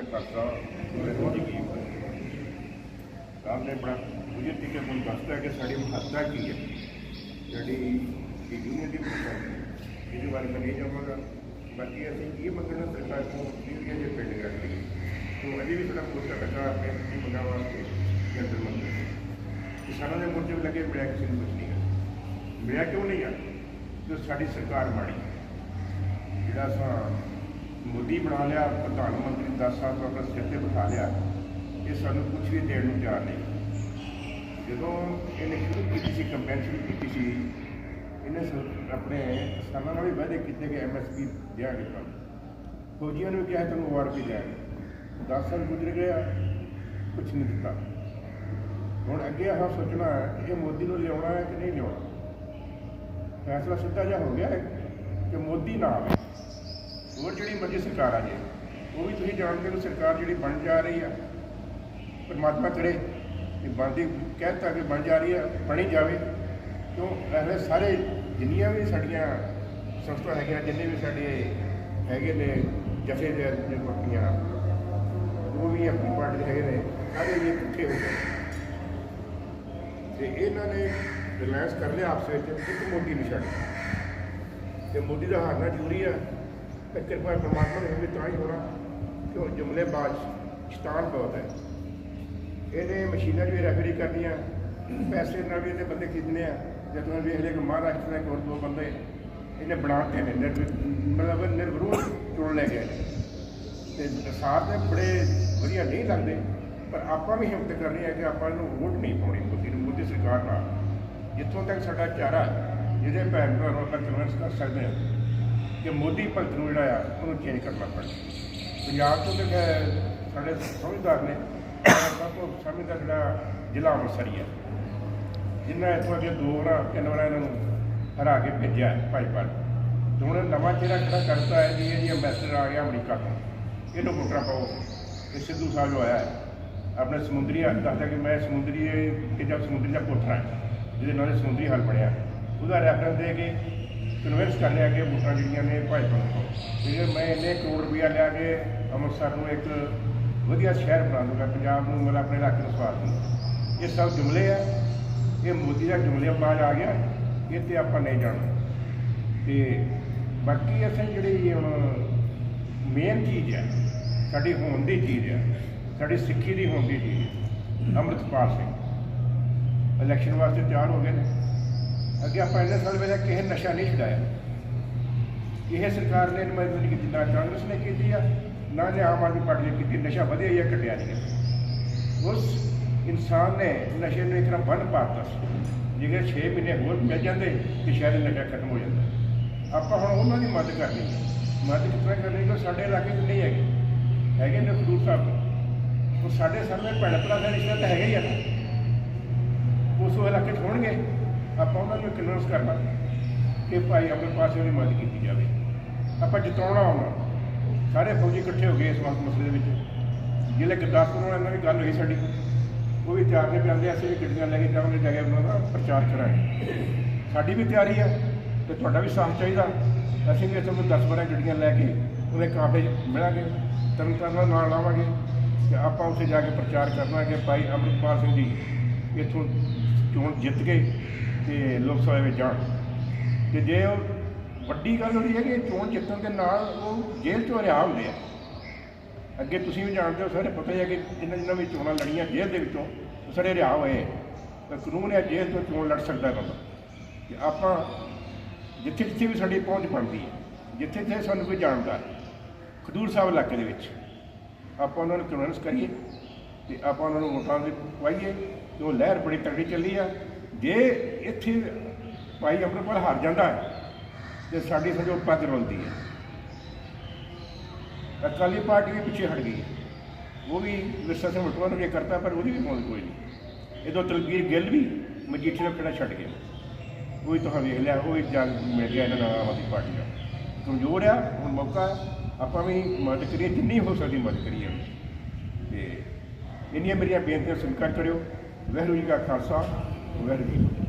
ਕਾ ਖਾਲਸਾ ਵਾਹਿਗੁਰੂ ਜੀ ਕੀ ਫਤਿਹ ਰਾਮ ਨੇ ਬੜਾ ਵਧੀਆ ਤਰੀਕੇ ਨਾਲ ਦੱਸਦਾ ਹੈ ਕਿ ਸਾਡੀ ਮਹੱਤਤਾ ਕੀ ਹੈ। ਜਿਹੜੀ ਇਹਦੇ ਬਾਰੇ ਮੈਂ ਨਹੀਂ ਜਾਵਾਂਗਾ ਬਾਕੀ ਅਸੀਂ ਇਹ ਮੰਗਣਾ ਸਰਕਾਰ ਤੋਂ? ਜਿਹੜੀਆਂ ਜੇ ਪਿੰਡ ਕਰ ਲਈ ਤੋਂ ਅਜੇ ਵੀ ਸਾਡਾ ਮੋਰਚਾ ਲੱਗਾ ਆਪਣੇ ਕੀ ਮੰਗਾਂ ਵਾਸਤੇ ਕੇਂਦਰ ਮੰਤਰੀ ਕਿਸਾਨਾਂ ਦੇ ਮੋਰਚੇ ਵੀ ਲੱਗੇ ਮਿਲਿਆ ਕਿਸੇ ਨੂੰ ਕੁਝ ਨਹੀਂ ਮਿਲਿਆ ਕਿਉਂ ਨਹੀਂ ਆ? ਜੋ ਸਾਡੀ ਸਰਕਾਰ ਮਾੜੀ ਹੈ। ਜਿਹੜਾ ਸਾ ਮੋਦੀ ਬਣਾ ਲਿਆ, ਪ੍ਰਧਾਨ ਮੰਤਰੀ 10 ਸਾਲ ਤੋਂ ਆਪਣਾ ਸਿਰ ਤੇ ਬਿਠਾ ਲਿਆ, ਇਹ ਸਾਨੂੰ ਕੁਝ ਵੀ ਦੇਣ ਨੂੰ ਤਿਆਰ ਨਹੀਂ। ਜਦੋਂ ਇਹਨੇ ਸ਼ੁਰੂ ਕੀਤੀ ਸੀ ਕੰਪੇਨ ਕੀਤੀ ਸੀ, ਇਹਨੇ ਆਪਣੇ ਕਿਸਾਨਾਂ ਨਾਲ ਵੀ ਵਾਅਦੇ ਕੀਤੇ ਕਿ ਐਮਐਸਪੀ ਦਿਆਂਗੇ ਤੁਹਾਨੂੰ। ਫੌਜੀਆਂ ਨੂੰ ਵੀ ਕਿਹਾ, ਤੁਹਾਨੂੰ ਵਾਰ ਵੀ ਦਿਆਂਗੇ। 10 ਸਾਲ ਗੁਜ਼ਰ ਗਿਆ ਕੁਝ ਨਹੀਂ ਦਿੱਤਾ। ਹੁਣ ਅੱਗੇ ਆਹ ਸੋਚਣਾ ਹੈ ਕਿ ਇਹ ਮੋਦੀ ਨੂੰ ਲਿਆਉਣਾ ਹੈ ਕਿ ਨਹੀਂ ਲਿਆਉਣਾ? ਫੈਸਲਾ ਸਿੱਧਾ ਜਿਹਾ ਹੋ ਗਿਆ ਹੈ ਕਿ ਮੋਦੀ ਨਾ ਆਵੇ। ਹੋਰ ਜਿਹੜੀ ਮਰਜ਼ੀ ਸਰਕਾਰ ਆ ਜੇ, ਉਹ ਵੀ ਤੁਸੀਂ ਜਾਣਦੇ ਹੋ ਸਰਕਾਰ ਜਿਹੜੀ ਬਣ ਜਾ ਰਹੀ ਆ, ਪਰਮਾਤਮਾ ਕਰੇ ਕਿ ਬਣਦੀ ਕਹਿਤਾ ਕਿ ਬਣ ਜਾ ਰਹੀ ਆ, ਬਣੀ ਜਾਵੇ। ਕਿਉਂ? ਇਹ ਸਾਰੇ ਜਿੰਨੀਆਂ ਵੀ ਸਾਡੀਆਂ ਸੰਸਥਾ ਹੈਗੀਆਂ, ਜਿੰਨੇ ਵੀ ਸਾਡੇ ਹੈਗੇ ਨੇ, ਜਥੇ ਦੇ ਨੇ ਉਹ ਵੀ ਆਪਣੀ ਪਾਰਟੀ ਦੇ ਹੈਗੇ ਨੇ, ਸਾਰੇ ਵੀ ਇਕੱਠੇ ਹੋ ਗਏ। ਤੇ ਇਹਨਾਂ ਨੇ ਰਿਲਾਇੰਸ ਕਰ ਲਿਆ ਆਪਸ ਵਿੱਚ ਇੱਕ ਮੋਦੀ ਨੂੰ ਛੱਡ ਤੇ ਮੋਦੀ ਦਾ ਹਾਰਨਾ ਜ਼ਰੂਰੀ ਆ ਤੇ ਕਿਰਪਾ ਪਰਮਾਤਮਾ ਨੇ ਵੀ ਤਾਂ ਹੀ ਹੋਣਾ ਕਿ ਉਹ ਜੁਮਲੇ ਬਾਜ਼ ਸ਼ੈਤਾਨ ਬਹੁਤ ਹੈ। ਇਹਨੇ ਮਸ਼ੀਨਾਂ ਵੀ ਰੈਫਰੀ ਕਰਨੀਆਂ, ਪੈਸੇ ਨਾਲ ਵੀ ਇਹਦੇ ਬੰਦੇ ਖਰੀਦਣੇ ਆ। ਜਦੋਂ ਵੇਖ ਲਿਆ ਕਿ ਮਹਾਰਾਸ਼ਟਰ ਦੇ ਕੋਲ ਦੋ ਬੰਦੇ ਇਹਨੇ ਬਣਾਤੇ ਨੇ ਮਤਲਬ ਨਿਰਵਿਰੋਧ ਚੁਣ ਲੈ ਗਏ ਨੇ। ਤੇ ਸਾਰ ਦੇ ਬੜੇ ਵਧੀਆ ਨਹੀਂ ਲੱਗਦੇ, ਪਰ ਆਪਾਂ ਵੀ ਹਿੰਮਤ ਕਰਨੀ ਹੈ ਕਿ ਆਪਾਂ ਨੂੰ ਵੋਟ ਨਹੀਂ ਪਾਉਣੀ ਮੋਦੀ ਨੂੰ, ਮੋਦੀ ਸਰਕਾਰ ਨਾਲ। ਜਿੱਥੋਂ ਤੱਕ ਸਾਡਾ ਚਾਰਾ ਜਿਹਦੇ ਭੈਣ ਭਰਾ ਨੂੰ ਆਪਾਂ ਕਨਵਿੰਸ ਕਰ ਸਕਦੇ ਹਾਂ ਕਿ ਮੋਦੀ ਭਗਤ ਨੂੰ ਜਿਹੜਾ ਆ, ਉਹਨੂੰ ਚੇਂਜ ਕਰਨਾ ਪੈਣਾ ਪੰਜਾਬ ਤੋਂ ਤੇ ਸਾਡੇ ਸਮਝਦਾਰ ਨੇ ਸਭ ਤੋਂ ਸਮਝਦਾਰ ਜਿਹੜਾ ਜ਼ਿਲ੍ਹਾ ਅੰਮ੍ਰਿਤਸਰ ਹੀ ਹੈ ਜਿਨ੍ਹਾਂ ਇੱਥੋਂ ਅੱਗੇ ਦੋ ਵਾਰਾਂ, ਤਿੰਨ ਵਾਰਾਂ ਇਹਨਾਂ ਨੂੰ ਹਰਾ ਕੇ ਭੇਜਿਆ ਹੈ ਭਾਜਪਾ ਨੂੰ। ਹੁਣ ਨਵਾਂ ਚਿਹਰਾ ਖੜਾ ਕਰਤਾ ਹੈ ਜੀ ਇਹ ਜੀ ਅੰਬੈਸਡਰ ਆ ਗਿਆ ਅਮਰੀਕਾ ਤੋਂ ਇਹਨੂੰ ਵੋਟਾਂ ਪਾਓ। ਇਹ ਸਿੱਧੂ ਸਾਹਿਬ ਜੋ ਆਇਆ ਆਪਣੇ ਸਮੁੰਦਰੀ ਹੱਥ ਦੱਸਦਾ ਕਿ ਮੈਂ ਸਮੁੰਦਰੀ, ਇਹ ਜਦ ਸਮੁੰਦਰੀ ਦਾ ਕੋਠਾ ਹਾਂ, ਜਿਹਦੇ ਨਾਲ ਸਮੁੰਦਰੀ ਹੱਲ ਬਣਿਆ। ਉਹਦਾ ਰੈਫਰੈਂਸ ਦੇ ਕੇ ਕਨਵਿੰਸ ਕਰ ਲਿਆ ਕਿ ਵੋਟਾਂ ਜਿਹੜੀਆਂ ਨੇ ਭਾਜਪਾ ਨੂੰ ਜਿਹੜੇ ਮੈਂ ਇੰਨੇ ਕਰੋੜ ਰੁਪਇਆ ਲਿਆ ਕੇ ਅੰਮ੍ਰਿਤਸਰ ਨੂੰ ਇੱਕ ਵਧੀਆ ਸ਼ਹਿਰ ਬਣਾ ਦੂੰਗਾ, ਪੰਜਾਬ ਨੂੰ ਮਤਲਬ ਆਪਣੇ ਇਲਾਕੇ ਨੂੰ ਸਵਾਰ ਦੂੰਗਾ ਇਹ ਸਭ ਜੁਮਲੇ ਆ, ਇਹ ਮੋਦੀ ਦਾ ਜੁਮਲੇ ਬਾਜ ਆ ਗਿਆ, ਇਹ ਤੇ ਆਪਾਂ ਨਹੀਂ ਜਾਣਦੇ ਤੇ ਬਾਕੀ ਅਸੀਂ ਜਿਹੜੀ ਹੁਣ ਮੇਨ ਚੀਜ਼ ਹੈ ਸਾਡੀ ਹੋਣ ਦੀ ਚੀਜ਼ ਹੈ ਸਾਡੀ ਸਿੱਖੀ ਦੀ ਹੋਣ ਦੀ ਚੀਜ਼ ਹੈ ਅੰਮ੍ਰਿਤਪਾਲ ਸਿੰਘ। ਇਲੈਕਸ਼ਨ ਵਾਸਤੇ ਤਿਆਰ ਹੋ ਗਏ ਨੇ। ਅੱਗੇ ਆਪਾਂ ਇੰਨੇ ਸਾਲ ਵੇਲੇ ਕਿਸੇ ਨਸ਼ਾ ਨਹੀਂ ਛਡਾਇਆ। ਇਹ ਸਰਕਾਰ ਨੇ ਨੁਮਾਇੰਦਗੀ ਨਹੀਂ ਕੀਤੀ, ਨਾ ਕਾਂਗਰਸ ਨੇ ਕੀਤੀ ਆ, ਨਾ ਜੇ ਆਮ ਆਦਮੀ ਪਾਰਟੀ ਨੇ ਕੀਤੀ, ਨਸ਼ਾ ਵਧਿਆ ਜਾਂ ਘਟਿਆ ਨਹੀਂ। ਉਸ ਇਨਸਾਨ ਨੇ ਨਸ਼ੇ ਨੂੰ ਇੱਕ ਤਰ੍ਹਾਂ ਬੰਨ ਪਾਤਾ ਸੀ। ਜੇਕਰ 6 ਮਹੀਨੇ ਹੋਰ ਮਿਲ ਜਾਂਦੇ ਤੇ ਸ਼ਾਇਦ ਨਸ਼ਾ ਖਤਮ ਹੋ ਜਾਂਦਾ। ਆਪਾਂ ਹੁਣ ਉਹਨਾਂ ਦੀ ਮਦਦ ਕਰਨੀ ਹੈ। ਮਦਦ ਕਿਸ ਤਰ੍ਹਾਂ ਕਰਨੀ ਕਿ ਸਾਡੇ ਇਲਾਕੇ 'ਚ ਨਹੀਂ ਹੈਗੇ। ਹੈਗੇ ਨੇ ਖਡੂਰ ਸਾਹਿਬ। ਉਹ ਸਾਡੇ ਸਾਹਮਣੇ ਭੈਣ ਭਰਾ ਦਾ ਰਿਸ਼ਤਾ ਤਾਂ ਹੈਗਾ ਹੀ ਆ। ਨਾ ਉਸ ਇਲਾਕੇ 'ਚ ਹੋਣਗੇ। ਆਪਾਂ ਉਹਨਾਂ ਨੂੰ ਕਨਵਿੰਸ ਕਰਨਾ ਕਿ ਭਾਈ ਆਪਣੇ ਪਾਸੇ ਦੀ ਮਦਦ ਕੀਤੀ ਜਾਵੇ। ਆਪਾਂ ਜਿਤਾਉਣਾ ਆਉਣਾ ਸਾਰੇ ਫੌਜੀ ਇਕੱਠੇ ਹੋ ਗਏ ਇਸ ਵਕਤ ਮਸਲੇ ਦੇ ਵਿੱਚ। ਜਿਹੜੇ ਗੁਰਦਾਸਪੁਰ ਨਾਲ ਇਹਨਾਂ ਦੀ ਗੱਲ ਹੋਈ ਸਾਡੀ, ਉਹ ਵੀ ਤਿਆਰ ਨੇ ਪਿਆਉਂਦੇ ਅਸੀਂ ਵੀ ਗੱਡੀਆਂ ਲੈ ਕੇ ਜਾਵਾਂਗੇ, ਜਾ ਕੇ ਉਹਨਾਂ ਦਾ ਪ੍ਰਚਾਰ ਕਰਾਂਗੇ। ਸਾਡੀ ਵੀ ਤਿਆਰੀ ਹੈ ਤੇ ਤੁਹਾਡਾ ਵੀ ਸਾਥ ਚਾਹੀਦਾ। ਅਸੀਂ ਵੀ ਇੱਥੋਂ ਕੋਈ 10 12 ਗੱਡੀਆਂ ਲੈ ਕੇ ਉਹਦੇ ਕਾਫੇ ਮਿਲਾਂਗੇ ਤਰਨ ਤਾਰਨ ਨਾਲ ਨਾਲ ਲਾਵਾਂਗੇ ਤੇ ਆਪਾਂ ਉੱਥੇ ਜਾ ਕੇ ਪ੍ਰਚਾਰ ਕਰਨਾ ਕਿ ਭਾਈ ਅੰਮ੍ਰਿਤਪਾਲ ਸਿੰਘ ਜੀ ਇੱਥੋਂ ਚੋਣ ਜਿੱਤ ਕੇ ਤੇ ਲੋਕ ਸਭਾ ਵਿੱਚ ਜਾਣ। ਤੇ ਜੇ ਉਹ ਵੱਡੀ ਗੱਲ ਹੋਈ ਹੈ ਕਿ ਚੋਣ ਜਿੱਤਣ ਦੇ ਨਾਲ ਉਹ ਜੇਲ੍ਹ ਚੋਂ ਰਿਹਾ ਹੁੰਦੇ ਆ। ਅੱਗੇ ਤੁਸੀਂ ਵੀ ਜਾਣਦੇ ਹੋ ਸਾਰੇ ਪਤਾ ਹੀ ਹੈ ਕਿ ਜਿਨ੍ਹਾਂ ਜਿਨ੍ਹਾਂ ਵੀ ਚੋਣਾਂ ਲੜੀਆਂ ਜੇਲ੍ਹ ਦੇ ਵਿੱਚੋਂ ਉਹ ਸਾਰੇ ਰਿਹਾ ਹੋਏ ਤਾਂ ਕਾਨੂੰਨ ਹੈ ਜੇਲ੍ਹ ਤੋਂ ਚੋਣ ਲੜ ਸਕਦਾ ਬੰਦਾ ਕਿ ਆਪਾਂ ਜਿੱਥੇ ਜਿੱਥੇ ਵੀ ਸਾਡੀ ਪਹੁੰਚ ਬਣਦੀ ਹੈ ਜਿੱਥੇ ਜਿੱਥੇ ਸਾਨੂੰ ਕੋਈ ਜਾਣਦਾ ਹੈ, ਖਡੂਰ ਸਾਹਿਬ ਇਲਾਕੇ ਦੇ ਵਿੱਚ ਆਪਾਂ ਉਹਨਾਂ ਨੂੰ ਕਨਵਿੰਸ ਕਰੀਏ ਤੇ ਆਪਾਂ ਉਹਨਾਂ ਨੂੰ ਵੋਟਾਂ ਦੇ ਪਾਈਏ। ਤੇ ਉਹ ਲਹਿਰ ਬੜੀ ਤਕੜੀ ਚੱਲੀ ਆ। ਜੇ ਇੱਥੇ ਭਾਈ ਆਪਣੇ ਅੰਮ੍ਰਿਤਪਾਲ ਹਾਰ ਜਾਂਦਾ ਹੈ, ਤੇ ਸਾਡੀ ਸਮਝੋ ਪੱਗ ਰੁਲਦੀ ਹੈ। ਅਕਾਲੀ ਪਾਰਟੀ ਵੀ ਪਿੱਛੇ ਹਟ ਗਈ ਹੈ। ਉਹ ਵੀ ਵਿਰਸਾ ਸਿੰਘ ਵਟਵਾ ਨੇ ਕਰਤਾ, ਪਰ ਉਹਦੀ ਵੀ ਮੌਤ ਕੋਈ ਨਹੀਂ। ਇਹਦੋਂ ਤਲਵੀਰ ਗਿੱਲ ਵੀ ਮਜੀਠੀ ਨੂੰ ਕਿਹੜਾ ਛੱਡ ਗਿਆ। ਉਹ ਵੀ ਤੁਹਾਨੂੰ ਵੇਖ ਲਿਆ, ਉਹ ਵੀ ਜੰਗ ਮਿਲ ਗਿਆ ਇਹਨਾਂ ਨਾਲ ਆਮ ਆਦਮੀ ਪਾਰਟੀ ਦਾ। ਕਮਜ਼ੋਰ ਆ, ਹੁਣ ਮੌਕਾ ਆਪਾਂ ਵੀ ਮਦਦ ਕਰੀਏ, ਜਿੰਨੀ ਹੋ ਸਕਦੀ ਮਦਦ ਕਰੀਏ। ਤੇ ਇੰਨੀਆਂ ਮੇਰੀਆਂ ਬੇਨਤੀਆਂ ਸਵੀਕਾਰ ਕਰਿਓ। ਵਾਹਿਗੁਰੂ ਜੀ ਕਾ ਖਾਲਸਾ ਵਾਹਿਗੁਰੂ ਜੀ ਕੀ ਫਤਿਹ